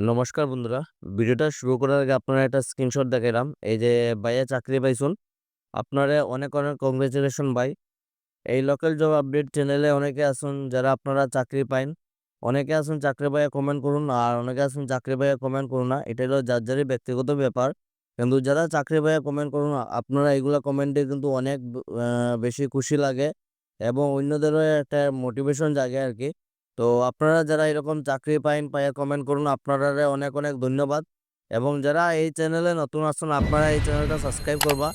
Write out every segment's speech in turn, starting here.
নমস্কার বন্ধুরা। ভিডিওটা শুরু করার আগে আপনারা একটা স্ক্রিনশট দেখাইলাম। এই যে ভাইয়া চাকরি পাইছুন আপনারা অনেক অনেক কংগ্রেচুলেশন ভাই। এই লোকাল জব আপডেট চ্যানেলে অনেকে আসুন যারা আপনারা চাকরি পাইন। অনেকে আসুন চাকরি পাইয়া কমেন্ট করুন, আর অনেকে আসুন চাকরি পাইয়া কমেন্ট করুন না। এটা হলো যার যারই ব্যক্তিগত ব্যাপার। কিন্তু যারা চাকরি পাইয়া কমেন্ট করুন, আপনারা এগুলা কমেন্টে কিন্তু অনেক বেশি খুশি লাগে। এবং অন্যদেরও একটা মোটিভেশন জাগে আর কি। তো আপনারা যারা এরকম চাকরি পাইন পাইয়া কমেন্ট করুন আপনারা অনেক অনেক ধন্যবাদ। এবং যারা এই চ্যানেলে নতুন আসুন, আপনারা এই চ্যানেলটা সাবস্ক্রাইব করবা।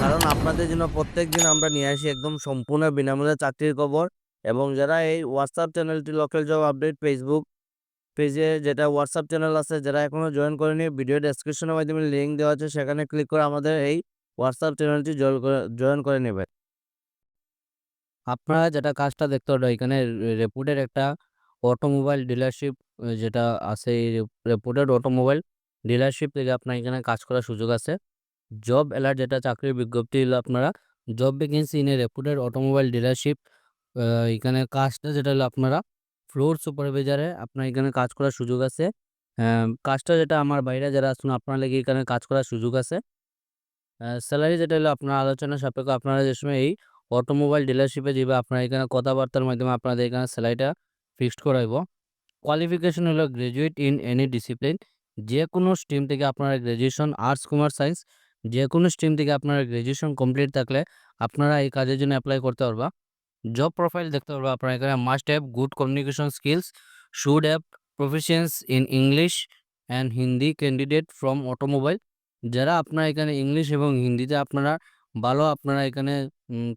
কারণ আপনাদের জন্য প্রত্যেক দিন আমরা নিয়ে আসি একদম সম্পূর্ণ বিনামূল্যে চাকরির খবর। এবং যারা এই হোয়াটসঅ্যাপ চ্যানেলটি লোকাল জব আপডেট ফেসবুক পেজে যেটা হোয়াটসঅ্যাপ চ্যানেল আছে, যারা এখনও জয়েন করেনি ভিডিও ডেসক্রিপশনের মাধ্যমে লিঙ্ক দেওয়া আছে, সেখানে ক্লিক করে আমাদের এই হোয়াটসঅ্যাপ চ্যানেলটি জয়েন করে জয়েন করে নেবেন। আপনারা যেটা কাজটা দেখতে পারেন এখানে রেপুটের একটা অটোমোবাইল ডিলারশিপ যেটা আছে রেপুটেড অটোমোবাইল ডিলারশিপ থেকে আপনার এখানে কাজ করার সুযোগ আছে। জব অ্যালার্ট যেটা, চাকরির বিজ্ঞপ্তি হলো আপনারা job vacancy in a reputed automobile dealership এখানে কাজটা যেটা হলো আপনারা ফ্লোর সুপারভাইজারে আপনার এখানে কাজ করার সুযোগ আছে। কাজটা যেটা আমার বাইরে যারা আসুন আপনার লাগে এখানে কাজ করার সুযোগ আছে। স্যালারি যেটা হলো আপনার আলোচনা সাপেক্ষ, আপনারা যে সময় এই অটোমোবাইল ডিলারশিপে যাবে আপনারা এখানে কথাবার্তার মাধ্যমে আপনাদের এখানে স্যালারিটা ফিক্সড করাইব। কোয়ালিফিকেশন হলো গ্রাজুয়েট ইন এনি ডিসিপ্লিন যে কোনো স্ট্রিম থেকে আপনারা গ্র্যাজুয়েশন আর্টস কমার্স সায়েন্স যে কোনো স্ট্রিম থেকে আপনারা গ্র্যাজুয়েশন কমপ্লিট থাকলে আপনারা এই কাজের জন্য অ্যাপ্লাই করতে পারবা। জব প্রোফাইল দেখতে পারবা আপনারা এখানে must have good communication skills should have professions in English and Hindi candidate from automobile যারা আপনারা এখানে ইংলিশ এবং হিন্দিতে আপনারা ভালো আপনারা এখানে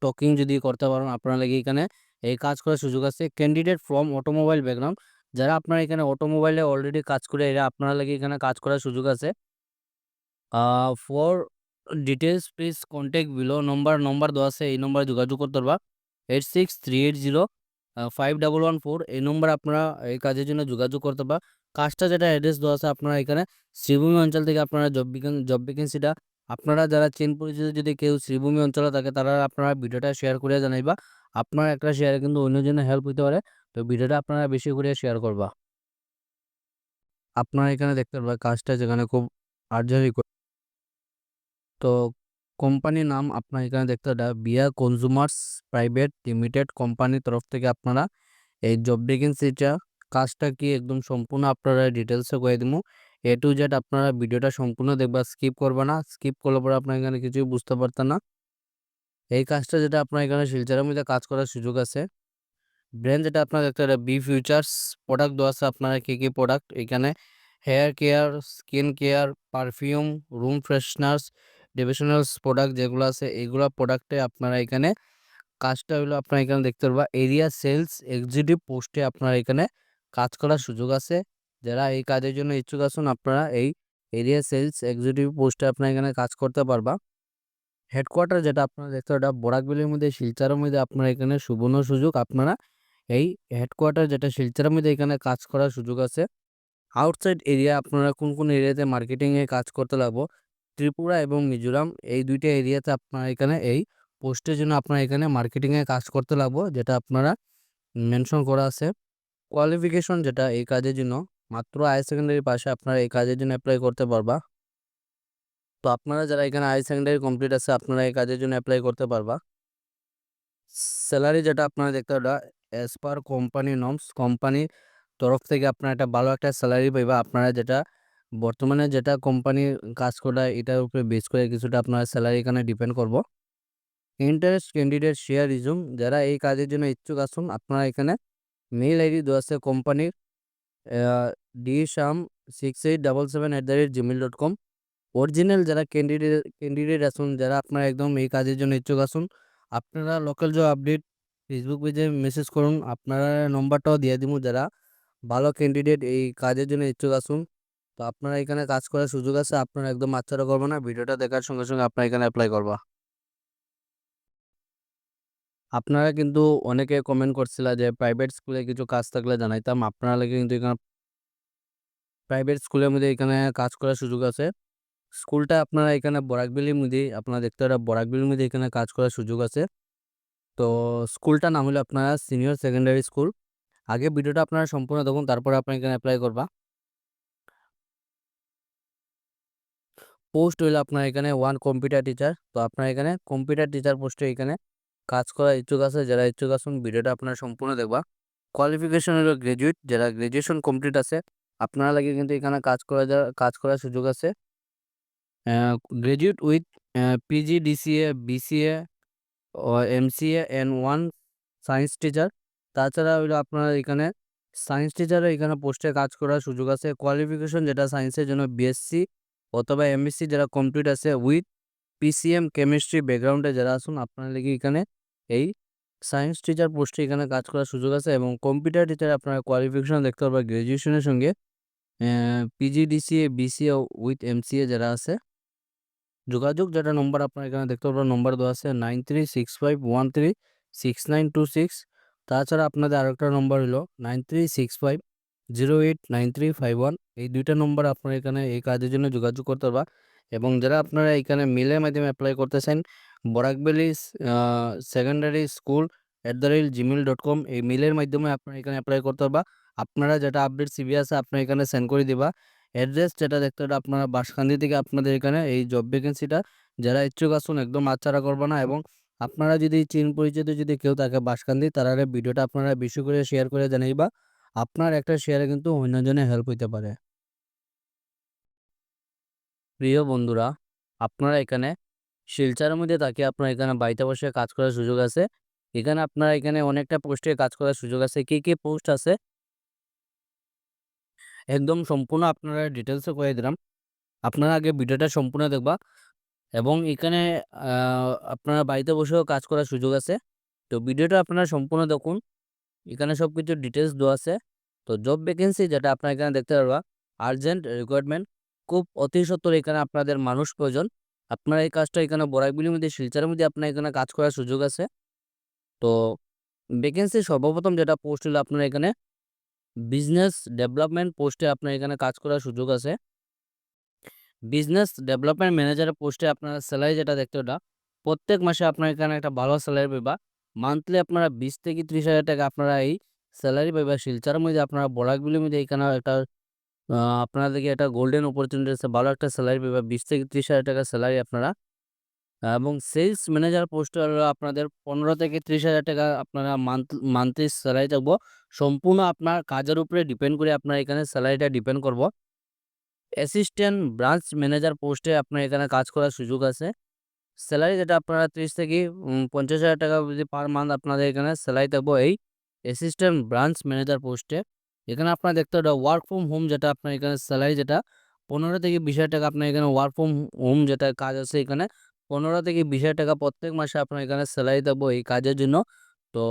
টকিং যদি করতে পারেন, আপনারা লাগে এখানে এই কাজ করার সুযোগ আছে। ক্যান্ডিডেট ফ্রম অটোমোবাইল ব্যাকগ্রাউন্ড যারা আপনারা এখানে অটোমোবাইলে অলরেডি কাজ করে, এরা আপনারা লাগে এখানে কাজ করার সুযোগ আছে। For details please contact below number number দেওয়া আছে, এই নম্বরে যোগাযোগ করতে পারবা। Eight six three eight zero five double one four এই নম্বরে আপনারা এই কাজের জন্য যোগাযোগ করতে পারবা। কাজটা যেটা অ্যাড্রেস দেওয়া আছে আপনারা এখানে শ্রীভূমি অঞ্চল থেকে আপনারা জব বিজ্ঞান জব ভ্যাকেন্সিটা আপনারা যারা চেন পরিচিত যদি কেউ শ্রীভূমি অঞ্চলে থাকে, তারা আপনারা ভিডিওটা শেয়ার করে জানাইবা। আপনার একটা শেয়ারে কিন্তু অন্যজনের হেল্প হতে পারে। তো ভিডিওটা আপনারা বেশি করে শেয়ার করবা। আপনারা এখানে দেখতে পারবা কাজটা যেখানে খুব আর্জারি তো কোম্পানির নাম আপনার এখানে দেখতে পারবা বিয়া কনজুমার্স প্রাইভেট লিমিটেড কোম্পানির তরফ থেকে আপনারা এই জব ভ্যাকেন্সিটা কাজটা কি একদম সম্পূর্ণ আপনারা ডিটেলসে করে দিব এ টু জেড আপনারা ভিডিওটা সম্পূর্ণ দেখবা স্কিপ করবে না। স্কিপ করলে পরে আপনার এখানে কিছুই বুঝতে পারতেন না। এই কাজটা যেটা আপনার এখানে শিলচরের মধ্যে কাজ করার সুযোগ আছে। ব্র্যান্ড যেটা আপনার পারেন বি ফিউচার্স প্রোডাক্ট দেওয়া আছে আপনার কী কী প্রোডাক্ট এখানে hair care skin care perfume room fresheners divisionals product যেগুলো আছে এইগুলো প্রোডাক্টে আপনারা এখানে কাজটা হলো আপনারা এখানে দেখতে পারবা। এরিয়া সেলস এক্সিকিউটিভ পোস্টে আপনারা এখানে কাজ করার সুযোগ আছে। যারা এই কাজের জন্য ইচ্ছুক আছেন, আপনারা এই এরিয়া সেলস এক্সিকিউটিভ পোস্টে আপনারা এখানে কাজ করতে পারবা। হেডকোয়ার্টার যেটা আপনারা দেখতে ওটা বরাকবিলের মধ্যে, শিলচারের মধ্যে আপনারা এখানে সুবর্ণ সুযোগ। আপনারা এই হেডকোয়ার্টার যেটা শিলচারের মধ্যে এখানে কাজ করার সুযোগ আছে। আউটসাইড এরিয়া আপনারা কোন কোন এরিয়াতে মার্কেটিংয়ে কাজ করতে লাগবো? ত্রিপুরা এবং মিজোরাম, এই দুইটা এরিয়াতে আপনারা এখানে এই পোস্টের জন্য আপনারা এখানে মার্কেটিংয়ে কাজ করতে লাগবো, যেটা আপনারা মেনশন করা আছে। কোয়ালিফিকেশন যেটা এই কাজের জন্য, মাত্র হায়ার সেকেন্ডারি পাশে আপনারা এই কাজের জন্য অ্যাপ্লাই করতে পারবা। তো আপনারা যারা এখানে হাই সেকেন্ডারি কমপ্লিট আছে, আপনারা এই কাজের জন্য অ্যাপ্লাই করতে পারবা। স্যালারি যেটা আপনারা দেখতে পারবা অ্যাজ পার কোম্পানি নর্মস কোম্পানির তরফ থেকে আপনারা একটা ভালো একটা স্যালারি পাইবা। আপনারা যেটা, বর্তমানে যেটা কোম্পানি কাজ করা, এটার উপরে বেস করে কিছুটা আপনার স্যালারি এখানে ডিপেন্ড করব। ইন্টারেস্ট ক্যান্ডিডেট শেয়ার রিজুম যারা এই কাজের জন্য ইচ্ছুক আসুন, আপনারা এখানে মেইল আইডি দেওয়া আছে কোম্পানির D Sham six eight double seven at the rate Gmail dot com original যারা ক্যান্ডিডেট ক্যান্ডিডেট আসুন, যারা আপনারা একদম এই কাজের জন্য ইচ্ছুক আসুন, আপনারা লোকাল জব আপডেট ফেসবুক পেজে মেসেজ করুন, আপনারা নম্বরটাও দিয়ে দিব, যারা ভালো ক্যান্ডিডেট এই কাজের জন্য ইচ্ছুক আসুন। তো আপনারা এখানে কাজ করার সুযোগ আছে, আপনারা একদম আচ্ছাটা করব না, ভিডিওটা দেখার সঙ্গে সঙ্গে আপনারা এখানে অ্যাপ্লাই করবা। আপনারা কিন্তু অনেকে কমেন্ট করছিল যে প্রাইভেট স্কুলে কিছু কাজ থাকলে জানাইতাম, আপনারা কিন্তু এখানে প্রাইভেট স্কুলের মধ্যে এখানে কাজ করার সুযোগ আছে। স্কুলটা আপনারা এখানে বরাকবিলির মধ্যে, আপনারা দেখতে পারেন বরাকবিলির মধ্যে এখানে কাজ করার সুযোগ আছে। তো স্কুলটার নাম হলো আপনারা সিনিয়র সেকেন্ডারি স্কুল। আগে ভিডিওটা আপনারা সম্পূর্ণ দেখুন, তারপরে আপনারা এখানে অ্যাপ্লাই করবা। পোস্ট হইল আপনার এখানে ওয়ান কম্পিউটার টিচার তো আপনার এখানে কম্পিউটার টিচার পোস্টে এখানে কাজ করার ইচ্ছুক আছে, যারা ইচ্ছুক আছেন ভিডিওটা আপনারা সম্পূর্ণ দেখবা। কোয়ালিফিকেশন হলো গ্রাজুয়েট যারা গ্রাজুয়েশন কমপ্লিট আছে, আপনারা লাগে কিন্তু এখানে কাজ করা কাজ করার সুযোগ আছে। Graduate with PG DCA BCA O MCA an one science teacher তাছাড়া হইল আপনার এখানে সায়েন্স টিচারও এখানে পোস্টে কাজ করার সুযোগ আছে। কোয়ালিফিকেশন যেটা সায়েন্সের জন্য বিএসসি অথবা এমএসসি যারা কমপ্লিট আছে উইথ পিসিএম কেমিস্ট্রি ব্যাকগ্রাউন্ডে যারা আসুন, আপনার লেগে এখানে এই সায়েন্স টিচার পোস্টে এখানে কাজ করার সুযোগ আছে এবং কম্পিউটার টিচার আপনার কোয়ালিফিকেশন দেখতে পারবেন গ্র্যাজুয়েশনের সঙ্গে। PG PGDCA BCA with MCA যারা আছে। যোগাযোগ, যেটা নম্বর আপনার এখানে দেখতে পারবেন নম্বর দেওয়া আছে nine three six five one three six nine two six তাছাড়া আপনাদের আরেকটা নম্বর হলো nine three six five zero eight nine three five one এই দুইটা নম্বর আপনারা এখানে এই কাজের জন্য যোগাযোগ করতে পারবা। এবং যারা আপনারা এখানে মিলের মাধ্যমে অ্যাপ্লাই করতেছেন Barakbeli secondary school at the rate Gmail dot com এই মেলের মাধ্যমে আপনারা এখানে অ্যাপ্লাই করতে পারবা। আপনারা যেটা আপডেট সিবি আছে, আপনারা এখানে সেন্ড করে দিবা। অ্যাড্রেস যেটা দেখতে হবে আপনারা বাসকান্দি থেকে আপনাদের এখানে এই জব ভ্যাকেন্সিটা যারা ইচ্ছুক আসুন একদম আচ্ছাড়া করবা না এবং আপনারা যদি চিন পরিচিত যদি কেউ থাকে বাসকান্দি তারা ভিডিওটা আপনারা বেশি করে শেয়ার করে জানাই বা আপনার একটা শেয়ারে কিন্তু অন্যজনে হেল্প হইতে পারে। প্রিয় বন্ধুরা, আপনারা এখানে শিলচারের মধ্যে তাকে আপনারা এখানে বাড়িতে বসে কাজ করার সুযোগ আছে। এখানে আপনারা এখানে অনেকটা পোস্টে কাজ করার সুযোগ আছে। কি কি পোস্ট আছে? একদম সম্পূর্ণ আপনারা ডিটেলসে করে দিলাম। আপনারা আগে ভিডিওটা সম্পূর্ণ দেখবা এবং এখানে আপনারা বাড়িতে বসেও কাজ করার সুযোগ আছে। তো ভিডিওটা আপনারা সম্পূর্ণ দেখুন। এখানে সব কিছু ডিটেলস দেওয়া আছে। তো জব ভ্যাকেন্সি যেটা আপনারা এখানে দেখতে পারবা আর্জেন্ট রিকোয়ারমেন্ট খুব অতি সত্তর এখানে আপনাদের মানুষ প্রয়োজন। আপনারা এই কাজটা এখানে বরাকবিলির মধ্যে, শিলচারের মধ্যে আপনার এখানে কাজ করার সুযোগ আছে। তো ভ্যাকেন্সি সর্বপ্রথম যেটা পোস্ট হলো আপনার এখানে বিজনেস ডেভেলপমেন্ট পোস্টে আপনার এখানে কাজ করার সুযোগ আছে। বিজনেস ডেভেলপমেন্ট ম্যানেজারের পোস্টে আপনার স্যালারি যেটা দেখতে ওটা, প্রত্যেক মাসে আপনার এখানে একটা ভালো স্যালারি পাবা মান্থলি আপনারা বিশ থেকে ত্রিশ হাজার টাকা আপনারা এই স্যালারি পাইবা। শিলচারের মধ্যে আপনারা বরাকবিলির মধ্যে এখানে একটা আপনাদেরকে একটা গোল্ডেন অপরচুনিটি আছে। ভালো একটা স্যালারি পাইবা। বিশ থেকে ত্রিশ হাজার টাকা স্যালারি আপনারা এবং সেলস ম্যানেজার পোস্টে আপনাদের পনেরো থেকে ত্রিশ হাজার টাকা আপনারা মান্থ, মান্থলি স্যালারি থাকব। সম্পূর্ণ আপনার কাজের উপরে ডিপেন্ড করে আপনার এখানে স্যালারিটা ডিপেন্ড করব। অ্যাসিস্ট্যান্ট ব্রাঞ্চ ম্যানেজার পোস্টে আপনার এখানে কাজ করার সুযোগ আছে। স্যালারি যেটা আপনারা ত্রিশ থেকে পঞ্চাশ হাজার টাকা যদি পার মান্থ আপনাদের এখানে স্যালারি থাকব এই অ্যাসিস্ট্যান্ট ব্রাঞ্চ ম্যানেজার পোস্টে। এখানে আপনারা দেখতে পাবেন ওয়ার্ক ফ্রম হোম যেটা আপনার এখানে স্যালারি যেটা, পনেরো থেকে বিশ হাজার টাকা আপনার এখানে ওয়ার্ক ফ্রম হোম যেটা কাজ আছে এখানে। পনেরো থেকে বিশ হাজার টাকা প্রত্যেক মাসে আপনার এখানে স্যালারি দেবো এই কাজের জন্য। তো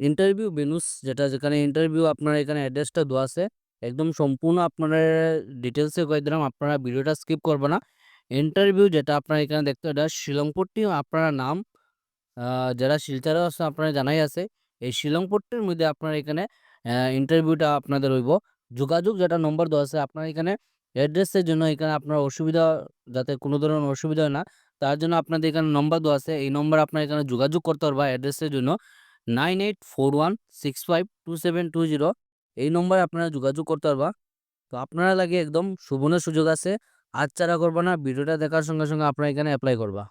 ইন্টারভিউ বেনুস যেটা যেখানে ইন্টারভিউ আপনার এখানে অ্যাড্রেসটা দেওয়া আছে, একদম সম্পূর্ণ আপনারা ডিটেলসে কয়ে দিলাম, আপনারা ভিডিওটা স্কিপ করবে না। ইন্টারভিউ যেটা আপনারা এখানে দেখতে এটা শিলংপট্টি আপনারা নাম যারা শিলচারও আছে আপনারা জানাই আছে, এই শিলংপট্টির মধ্যে আপনারা এখানে ইন্টারভিউটা আপনাদের হইব। যোগাযোগ যেটা নম্বর দেওয়া আছে, আপনার এখানে অ্যাড্রেসের জন্য এখানে আপনার অসুবিধা, যাতে কোনো ধরনের অসুবিধা হয় না, তার জন্য আপনাদের এখানে নম্বর দেওয়া আছে। এই নম্বর আপনার এখানে যোগাযোগ করতে পারবা অ্যাড্রেসের জন্য। Nine eight four one six five two seven two zero এই নম্বরে আপনারা যোগাযোগ করতে পারবা। তো আপনারা লাগে একদম সুবর্ণ সুযোগ আছে। আজ চারা করবা না, ভিডিওটা দেখার সঙ্গে সঙ্গে আপনারা এখানে অ্যাপ্লাই করবা।